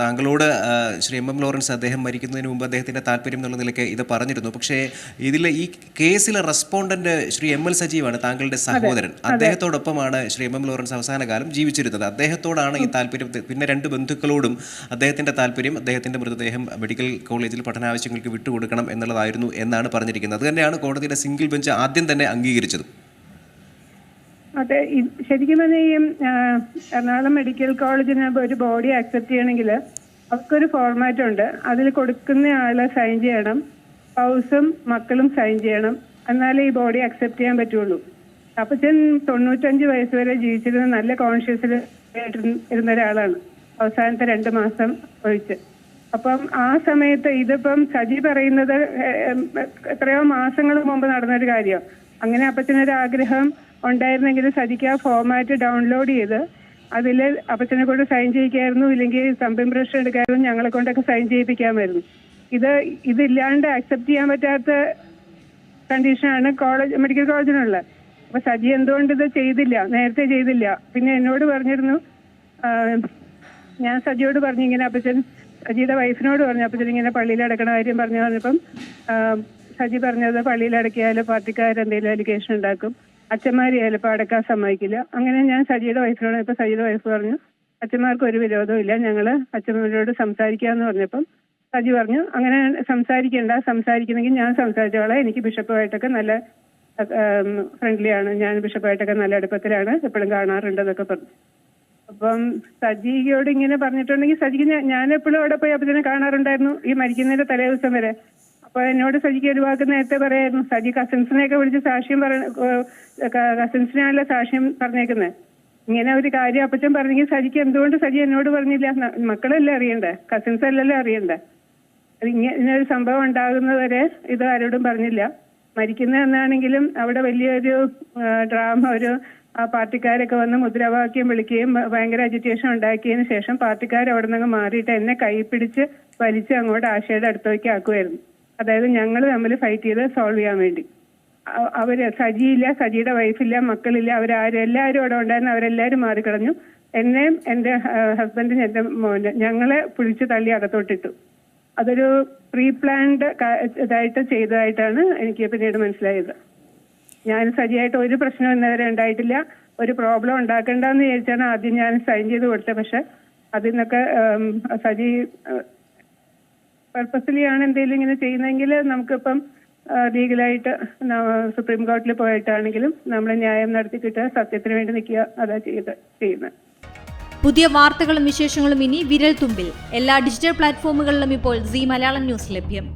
താങ്കളോട് Shri M M Lawrence അദ്ദേഹം മരിക്കുന്നതിന് മുമ്പ് അദ്ദേഹത്തിന്റെ താല്പര്യം എന്നുള്ള നിലയ്ക്ക് ഇത് പറഞ്ഞിരുന്നു. പക്ഷേ ഇതിൽ ഈ കേസിലെ റെസ്പോണ്ടന്റ് ശ്രീ എം എൽ സജീവാണ് താങ്കളുടെ സഹോദരൻ. അദ്ദേഹത്തോടൊപ്പമാണ് ശ്രീ എം എം ലോറൻസ് അവസാന കാലം ജീവിച്ചിരുന്നത്. അദ്ദേഹത്തോടാണ് ഈ താല്പര്യം പിന്നെ രണ്ട് ബന്ധുക്കളോടും അദ്ദേഹത്തിന്റെ താല്പര്യം അദ്ദേഹത്തിന്റെ മൃതദേഹം മെഡിക്കൽ കോളേജിൽ പഠനാവശ്യങ്ങൾക്ക് വിട്ടുകൊടുക്കണം എന്നുള്ളതായിരുന്നു എന്നാണ് പറഞ്ഞിരിക്കുന്നത്. അതുതന്നെയാണ് കോടതിയുടെ സിംഗിൾ ബെഞ്ച് ആദ്യം തന്നെ അംഗീകരിച്ചത്. അതെ ശരിക്കും പറഞ്ഞാൽ ഈ എറണാകുളം മെഡിക്കൽ കോളേജിന് ഒരു ബോഡി അക്സെപ്റ്റ് ചെയ്യണമെങ്കിൽ അവർക്കൊരു ഫോർമാറ്റ് ഉണ്ട് അതിൽ കൊടുക്കുന്ന ആളെ സൈൻ ചെയ്യണം. സ്പൗസും മക്കളും സൈൻ ചെയ്യണം. എന്നാലേ ഈ ബോഡി അക്സെപ്റ്റ് ചെയ്യാൻ പറ്റുള്ളൂ. അപ്പച്ചൻ തൊണ്ണൂറ്റഞ്ച് വയസ്സ് വരെ ജീവിച്ചിരുന്ന നല്ല കോൺഷ്യസിൽ ഇരുന്ന ഒരാളാണ്. അവസാനത്തെ രണ്ട് മാസം ഒഴിച്ച്. അപ്പം ആ സമയത്ത് ഇതിപ്പം സജി പറയുന്നത് എത്രയോ മാസങ്ങൾ മുമ്പ് നടന്നൊരു കാര്യം അങ്ങനെ അപ്പച്ചനൊരു ആഗ്രഹം ഉണ്ടായിരുന്നെങ്കിൽ സജിക്ക് ആ ഫോമാറ്റ് ഡൗൺലോഡ് ചെയ്ത് അതിൽ അപ്പച്ചനെ കൊണ്ട് സൈൻ ചെയ്യിക്കായിരുന്നു. ഇല്ലെങ്കിൽ തമ്പ് ഇംപ്രഷൻ എടുക്കായിരുന്നു. ഞങ്ങളെ കൊണ്ടൊക്കെ സൈൻ ചെയ്യിപ്പിക്കാമായിരുന്നു. ഇത് ഇതില്ലാണ്ട് അക്സെപ്റ്റ് ചെയ്യാൻ പറ്റാത്ത കണ്ടീഷനാണ് കോളേജ് മെഡിക്കൽ കോളേജിനുള്ളത് അപ്പൊ സജി എന്തുകൊണ്ട് ഇത് ചെയ്തില്ല? നേരത്തെ ചെയ്തില്ല. പിന്നെ എന്നോട് പറഞ്ഞിരുന്നു ഞാൻ സജിയോട് പറഞ്ഞു ഇങ്ങനെ അപ്പച്ചൻ സജിയുടെ വൈഫിനോട് പറഞ്ഞു അപ്പച്ചൻ ഇങ്ങനെ പള്ളിയിൽ അടക്കണ കാര്യം പറഞ്ഞു. പറഞ്ഞപ്പം സജി പറഞ്ഞത് പള്ളിയിൽ അടക്കിയാൽ പാർട്ടിക്കാർ എന്തെങ്കിലും അലിഗേഷൻ ഉണ്ടാക്കും. അച്ഛന്മാർ ചിലപ്പോൾ അടക്കാൻ സമ്മതിക്കില്ല. അങ്ങനെ ഞാൻ സജിയുടെ വൈഫിനോട് ഇപ്പൊ സജിയുടെ വൈഫ് പറഞ്ഞു അച്ഛന്മാർക്ക് ഒരു വിരോധവും ഇല്ല ഞങ്ങൾ അച്ഛന്മാരോട് സംസാരിക്കാന്ന് പറഞ്ഞപ്പം സജി പറഞ്ഞു അങ്ങനെ സംസാരിക്കണ്ട സംസാരിക്കുന്നെങ്കിൽ ഞാൻ സംസാരിച്ചോളാം. എനിക്ക് ബിഷപ്പുമായിട്ടൊക്കെ നല്ല ഫ്രണ്ട്ലിയാണ്. ഞാൻ ബിഷപ്പായിട്ടൊക്കെ നല്ല അടുപ്പത്തിലാണ് എപ്പോഴും കാണാറുണ്ടെന്നൊക്കെ പറഞ്ഞു. അപ്പം സജിയോട് ഇങ്ങനെ പറഞ്ഞിട്ടുണ്ടെങ്കിൽ സജിക്ക് ഞാൻ എപ്പോഴും അവിടെ പോയി അപ്പച്ചനെ കാണാറുണ്ടായിരുന്നു ഈ മരിക്കുന്നതിന്റെ തലേ ദിവസം വരെ. അപ്പൊ എന്നോട് സജിക്ക് ഒരു വാക്ക് നേരത്തെ പറയായിരുന്നു. സജി കസിൻസിനെയൊക്കെ വിളിച്ച് സാക്ഷ്യം പറ കസിൻസിനാണല്ലോ സാക്ഷ്യം പറഞ്ഞേക്കുന്നത് ഇങ്ങനെ ഒരു കാര്യം അപ്പച്ചൻ പറഞ്ഞെങ്കിൽ സജിക്ക് എന്തുകൊണ്ട് സജി എന്നോട് പറഞ്ഞില്ല? മക്കളല്ലേ അറിയണ്ടേ? കസിൻസ് അല്ലല്ലോ അറിയണ്ടേ? ഇങ്ങനെ ഇങ്ങനൊരു സംഭവം ഉണ്ടാകുന്നവരെ ഇത് ആരോടും പറഞ്ഞില്ല. മരിക്കുന്ന എന്നാണെങ്കിലും അവിടെ വലിയൊരു ഡ്രാമ ഒരു ആ പാർട്ടിക്കാരൊക്കെ വന്ന് മുദ്രാവാക്യം വിളിക്കുകയും ഭയങ്കര അജിറ്റേഷൻ ഉണ്ടാക്കിയതിന് ശേഷം പാർട്ടിക്കാർ അവിടെ നിന്ന് മാറിയിട്ട് എന്നെ കൈ പിടിച്ച് വലിച്ച് അങ്ങോട്ട് ആശയുടെ അടുത്തേക്ക് ആക്കുമായിരുന്നു അതായത് ഞങ്ങൾ തമ്മിൽ ഫൈറ്റ് ചെയ്ത് സോൾവ് ചെയ്യാൻ വേണ്ടി. അവർ സജിയില്ല സജിയുടെ വൈഫില്ല മക്കളില്ല അവരാരും എല്ലാവരും അവിടെ ഉണ്ടായിരുന്നു അവരെല്ലാവരും മാറിക്കളഞ്ഞു. എന്നെയും എന്റെ ഹസ്ബൻഡിനും എന്റെ മോനെ ഞങ്ങളെ പിടിച്ചു തള്ളി അകത്തോട്ടിട്ടു. അതൊരു പ്രീ പ്ലാൻഡ് ഇതായിട്ട് ചെയ്തതായിട്ടാണ് എനിക്ക് പിന്നീട് മനസ്സിലായത്. ഞാൻ സജിയായിട്ട് ഒരു പ്രശ്നം ഇന്നവരെ ഉണ്ടായിട്ടില്ല. ഒരു പ്രോബ്ലം ഉണ്ടാക്കണ്ടെന്ന് വിചാരിച്ചാണ് ആദ്യം ഞാൻ സൈൻ ചെയ്ത് കൊടുത്തത്. പക്ഷെ അതിൽ നിന്നൊക്കെ സജി പർപ്പസ്ലി ആണ് എന്തെങ്കിലും ഇങ്ങനെ ചെയ്യുന്നതെങ്കിൽ നമുക്കിപ്പം ലീഗലായിട്ട് സുപ്രീം കോടതിയിൽ പോയിട്ടാണെങ്കിലും നമ്മൾ ന്യായം നടത്തി കിട്ടുക സത്യത്തിന് വേണ്ടി നിൽക്കുക അതാ ചെയ്ത് ചെയ്യുന്നത്. പുതിയ വാർത്തകളും വിശേഷങ്ങളും ഇനി വിരൽ തുമ്പിൽ എല്ലാ ഡിജിറ്റൽ പ്ലാറ്റ്ഫോമുകളിലും ഇപ്പോൾ സി മലയാളം ന്യൂസ് ലഭ്യം.